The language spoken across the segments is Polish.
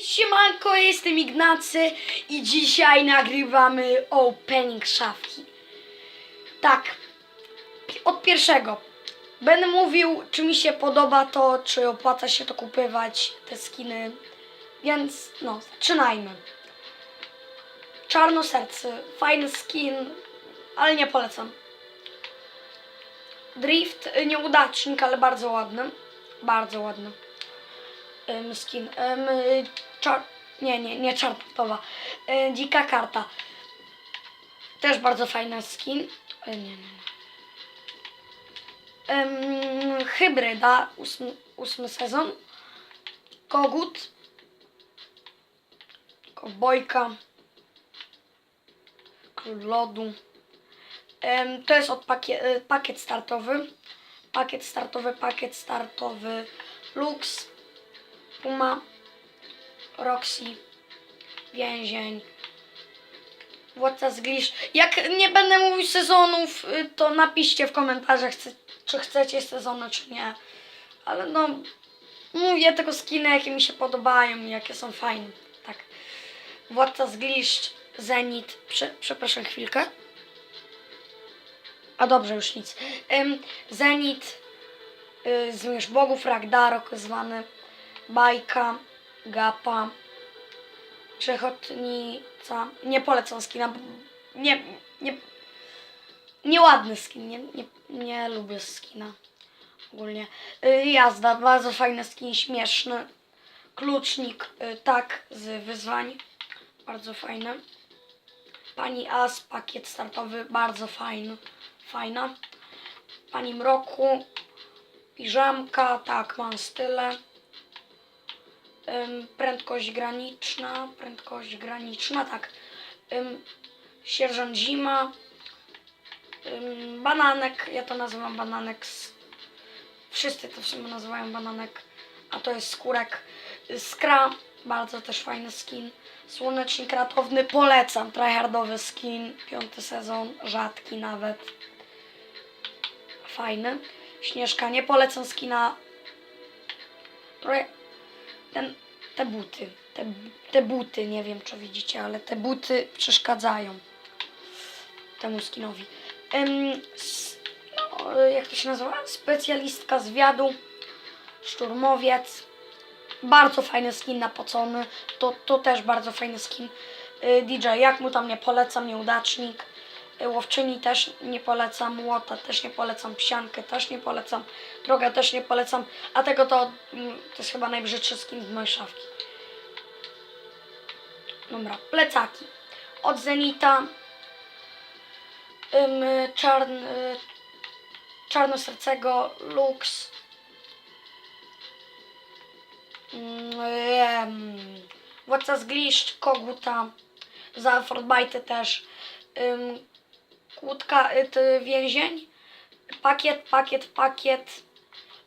Siemanko, jestem Ignacy i dzisiaj nagrywamy opening szafki. Tak, od pierwszego. Będę mówił, czy mi się podoba to, czy opłaca się to kupywać, te skiny. Więc no, zaczynajmy. Czarno serce, fajny skin, ale nie polecam. Drift, y, nieudacznik, ale bardzo ładny. Bardzo ładny skin. Czar... Nie, nie, nie czarnotowa. E, dzika karta. Też bardzo fajny skin. E, nie, nie, nie. Hybryda, ósmy, ósmy sezon. Kogut. Kowbojka. Król lodu. To jest od pakie, e, pakiet startowy. Pakiet startowy, pakiet startowy. Lux. Puma, Roxy, Więzień, Władca z Glisz. Jak nie będę mówił sezonów, y, to napiszcie w komentarzach, czy chcecie sezony, czy nie. Ale no, mówię tylko skiny, jakie mi się podobają i jakie są fajne. Tak. Władca z Gliszcz, Zenit. Prze, przepraszam chwilkę. A dobrze, już nic. Ym, Zenit, y, Zmierz Bogów, Ragnarok zwany. Bajka, Gapa, Przechotnica. Nie polecam skina. Nie, nie, nieładny skin. Nie, nie, nie lubię skina. Ogólnie. Y, Jazda, bardzo fajny skin, śmieszny. Klucznik, y, tak, z wyzwań. Bardzo fajny. Pani As, pakiet startowy, bardzo fajny. Fajna. Pani Mroku, piżamka, tak, mam style. Prędkość graniczna, prędkość graniczna, tak. Sierżant Zima, bananek, ja to nazywam bananek. Wszyscy to w sumie nazywają bananek, a to jest skórek. Skra, bardzo też fajny skin. Słonecznik ratowny, polecam, tryhardowy skin, piąty sezon, rzadki nawet. Fajny. Śnieżka, nie polecam skina. Ten, te buty, te, te buty, nie wiem czy widzicie, ale te buty przeszkadzają temu skinowi. Ym, s, no, jak to się nazywa? Specjalistka zwiadu, szturmowiec. Bardzo fajny skin napocony. To, to też bardzo fajny skin. Y, DJ, jak mu tam nie polecam, nieudacznik. Łowczyni też nie polecam, Łota też nie polecam, Psiankę też nie polecam, Droga też nie polecam, a tego to, mm, to jest chyba najbrzydszy skin z mojej szafki. Dobra, plecaki. Od Zenita, ym, czarn, y, czarnosercego, Lux, ym, em, Władca z Gliszcz, Koguta, za Fortbite też, ym, Kłódka, y, więzień, pakiet, pakiet, pakiet,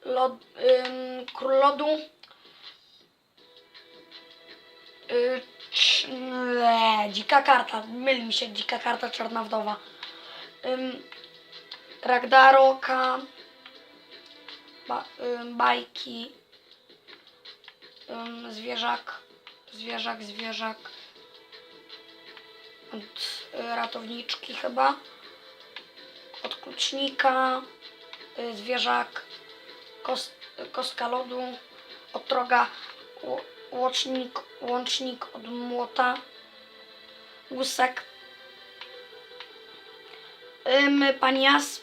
lod, ym, król lodu, y, cz- le, dzika karta, myli mi się, dzika karta, czarna wdowa, ym, Ragnaroka, ba, ym, bajki, ym, zwierzak, zwierzak, zwierzak, y, ratowniczki chyba, od klucznika, y, zwierzak, kos, kostka lodu, od droga, ło- łocznik, łącznik od młota, łusek, ym, pani Jas,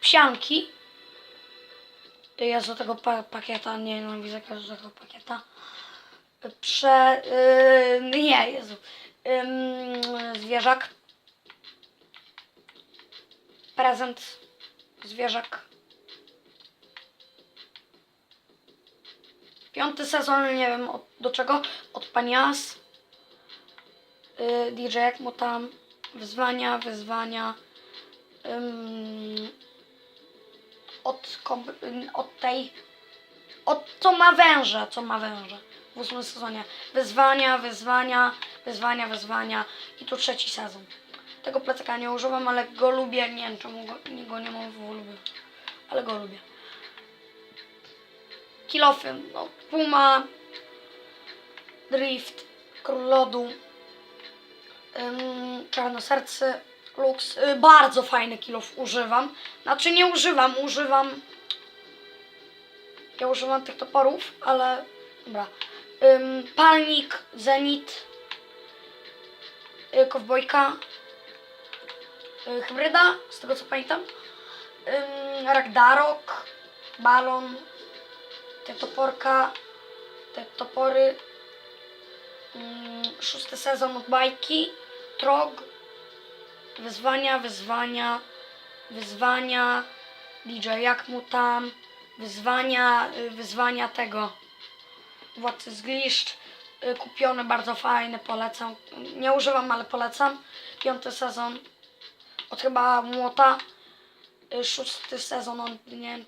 psianki, ja do tego pa pakieta, nie nienawidzę każdego pakieta, prze... Yy, nie, Jezu. Ym, zwierzak. Prezent. Zwierzak. Piąty sezon, nie wiem od, do czego. Od Panias. Yy, DJ jak mu tam. Wyzwania, wyzwania. Ym, od, od tej od co ma węża, co ma węża w ósmym sezonie. Wyzwania, wyzwania, wyzwania, wyzwania i tu trzeci sezon. Tego plecaka nie używam, ale go lubię. Nie wiem czemu go, nie- go nie mam w lubię, ale go lubię. Kilofy, no Puma, Drift, Król Lodu, ym, Czarnosercy, Lux. Y, bardzo fajny kilof używam. Znaczy nie używam, używam... Ja używam tych toporów, ale... Dobra. Ym, palnik, Zenit, y, Kowbojka, Hybryda, z tego co pamiętam. Ym, Ragnarok, Balon, te toporka, te topory. Szósty sezon od bajki, Trog, wyzwania, wyzwania, wyzwania, DJ jak mu tam, wyzwania, y, wyzwania tego. Władcy z Gliszcz, y, kupione, bardzo fajne, polecam. Nie używam, ale polecam. Piąty sezon od chyba Młota. Y, Szósty sezon od nie.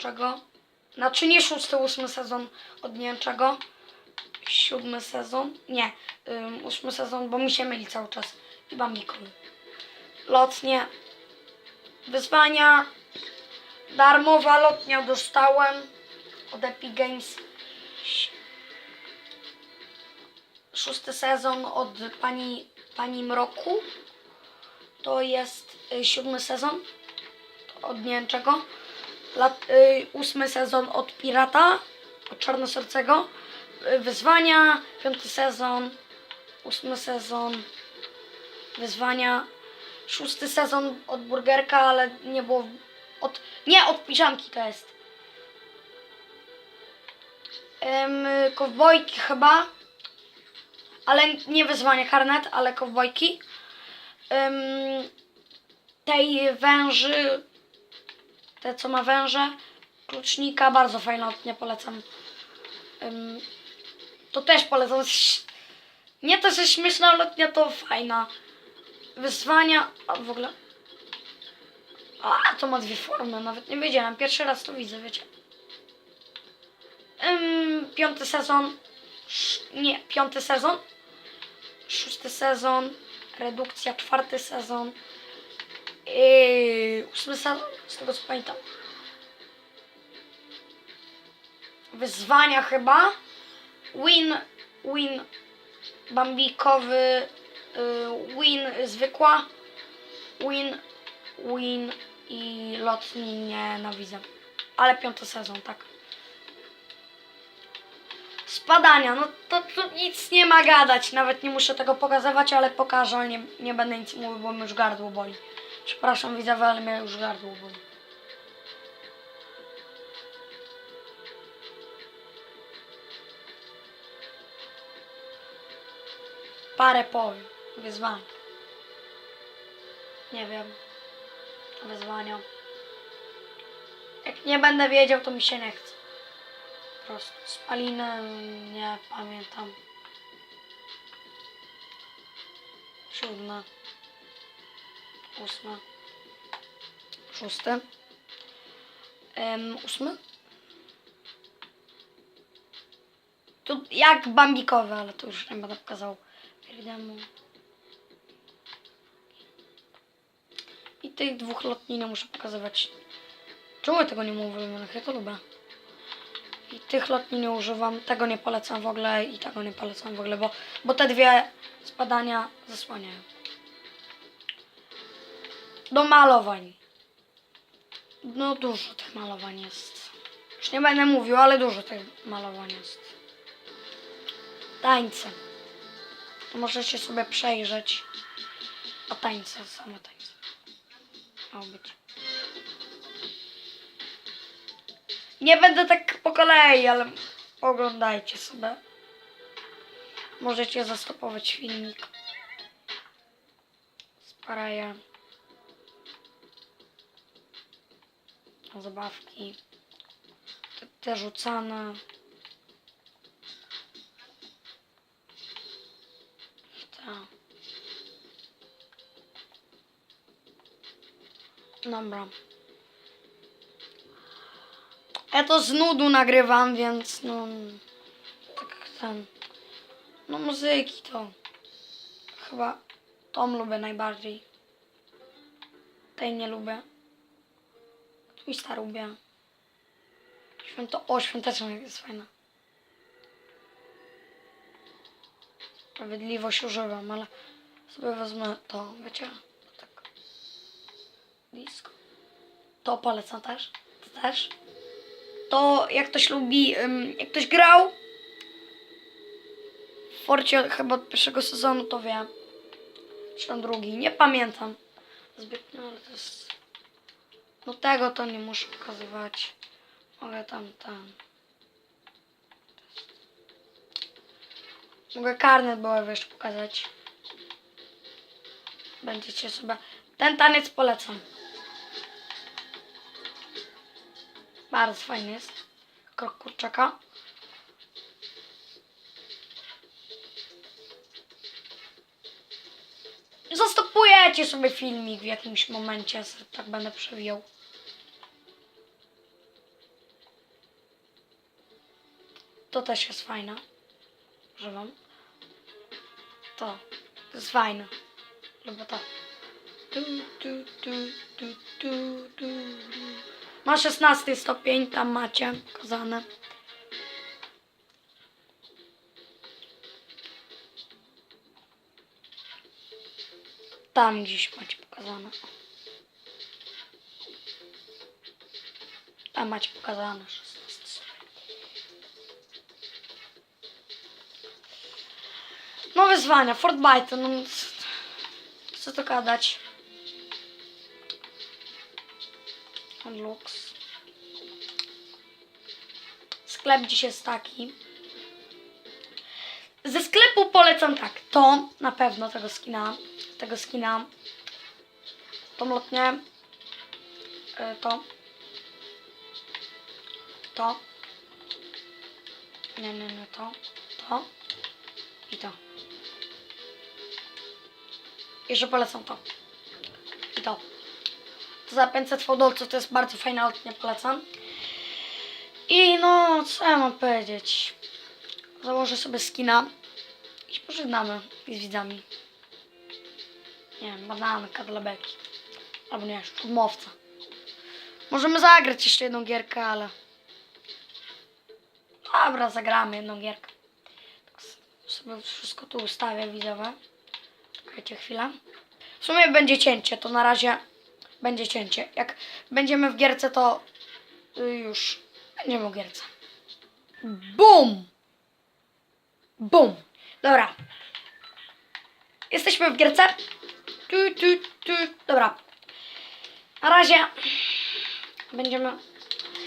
Znaczy nie szósty, ósmy sezon od nie. Siódmy sezon. Nie, ósmy sezon, bo mi się myli cały czas. I Bambikowy. Lotnie. Wyzwania. Darmowa lotnia dostałem od Epic Games. Szósty sezon od pani, pani Mroku. To jest siódmy sezon od nie wiem czego. Lat, y, ósmy sezon od Pirata, od Czarnosercego. Y, wyzwania, piąty sezon, ósmy sezon, wyzwania. Szósty sezon od Burgerka, ale nie było od... Nie, od Piżamki to jest. Kowbojki chyba. Ale nie wyzwanie karnet, ale kowbojki. Tej węży, te co ma węże, klucznika, bardzo fajna lotnia, polecam. Ym, to też polecam. Nie to, że śmieszna lotnia, to fajna. Wyzwania, a w ogóle... A, to ma dwie formy, nawet nie wiedziałem. Pierwszy raz to widzę, wiecie. Ym, piąty sezon. Nie, piąty sezon. Szósty sezon. Redukcja, czwarty sezon. Yy, ósmy sezon, z tego co pamiętam. Wyzwania chyba. Win, win bambikowy, yy, win zwykła, win, win i lotni nienawidzę. Ale piąty sezon, tak. Spadania, no to tu nic nie ma gadać, nawet nie muszę tego pokazywać, ale pokażę, ale nie, nie będę nic mówił, bo mi już gardło boli. Przepraszam widzowie, ale mnie już gardło boli. Parę powiem. Wyzwań. Nie wiem. Wyzwania. Jak nie będę wiedział, to mi się nie chce. Po prostu spaliny nie pamiętam. Siódme. Ósme. Szóste. Um, ósmy. Tu jak bambikowe, ale to już nie będę pokazał. Pierdemu. I tych dwóch lotni nie muszę pokazywać. Czemu tego nie mówię? Ja to lubię. I tych lotni nie używam, tego nie polecam w ogóle i tego nie polecam w ogóle, bo, bo te dwie spadania zasłaniają. Do malowań. No dużo tych malowań jest. Już nie będę mówił, ale dużo tych malowań jest. Tańce. To możecie sobie przejrzeć. O tańce, same tańce. Być. Nie będę tak po kolei, ale oglądajcie sobie. Możecie zastopować filmik. Sparaję. Zabawki. Te, rzucane. Ta. Dobra. Ja to z nudu nagrywam, więc no... Tak ten... No muzyki to... Chyba tą lubię najbardziej. Tej nie lubię. Twista lubię. Święto... O, świąteczna jest fajna. Sprawiedliwość używam, ale sobie wezmę to, wiecie? To tak. Disco. To polecam też. To też. To jak ktoś lubi, jak ktoś grał w Forcie chyba od pierwszego sezonu, to wie. Czy tam drugi, nie pamiętam zbytnio, ale to jest... No tego to nie muszę pokazywać. Mogę tam, tam. Mogę karnet bojowy jeszcze pokazać. Będziecie sobie... Ten taniec polecam. Bardzo fajny jest. Krok kurczaka. Zastopujecie sobie filmik w jakimś momencie, tak będę przewijał. To też jest fajne. Że wam. To. To jest fajne. Lubię to. Tu. Ma 16 stopień, tam macie pokazane. Tam gdzieś macie pokazane. Tam macie pokazane 16 stopień. No wyzwania, Fortnite, no c- co to gadać? Unlocks. Sklep dziś jest taki. Ze sklepu polecam tak. To na pewno tego skina. Tego skina. Tą lotnię. y, To. To. Nie, nie, nie, to. To. I to. Jeszcze polecam to. I to. To za 500 fodolców to jest bardzo fajna lotnia, polecam. I no, co ja mam powiedzieć? Założę sobie skina i się pożegnamy z widzami. Nie wiem, bananka dla beki. Albo nie, szturmowca. Możemy zagrać jeszcze jedną gierkę, ale... Dobra, zagramy jedną gierkę. Tak sobie wszystko tu ustawię, widzowie. Czekajcie chwilę. W sumie będzie cięcie, to na razie będzie cięcie. Jak będziemy w gierce, to y, już będziemy w gierce. BUM! BUM! Dobra. Jesteśmy w gierce. Tu, tu, tu. Dobra. Na razie będziemy...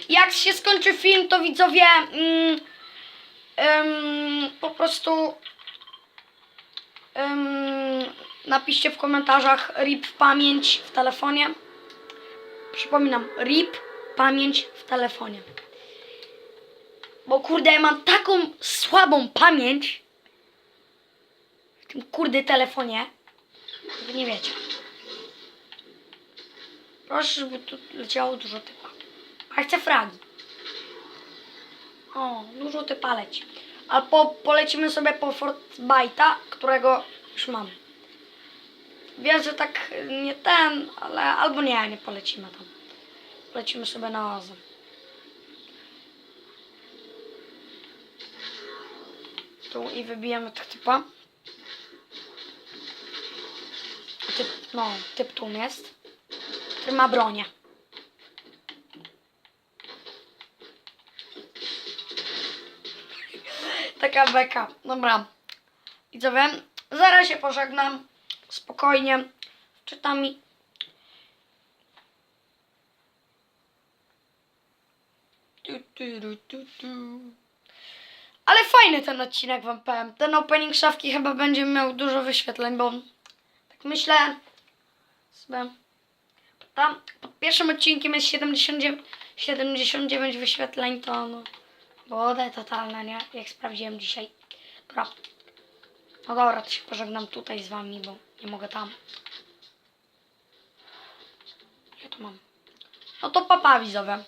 Jak się skończy film, to widzowie mm, po prostu napiszcie w komentarzach RIP pamięć w telefonie. Przypominam, RIP pamięć w telefonie. Bo kurde, ja mam taką słabą pamięć w tym kurde telefonie. Wy nie wiecie. Proszę, żeby tu leciało dużo typa. A chcę fragi. O, dużo typa leci. Albo polecimy sobie po Fortbite'a, którego już mam. Wiem, że tak nie ten, ale albo nie, nie polecimy tam. Polecimy sobie na Ozę. Tu i wybijemy tych typa. No, typ tu jest. Który ma bronię. Taka beka. Dobra. I co wiem? Zaraz się pożegnam. Spokojnie. Czytam mi. Tu, tu, tu, tu. Ale fajny ten odcinek wam powiem. Ten opening szafki chyba będzie miał dużo wyświetleń, bo tak myślę sobie. Tam pod pierwszym odcinkiem jest 79, 79 wyświetleń, to no, wodę totalne, nie? Jak sprawdziłem dzisiaj. Dobra. No dobra, to się pożegnam tutaj z wami, bo nie mogę tam. Ja to mam. No to papa widzowie.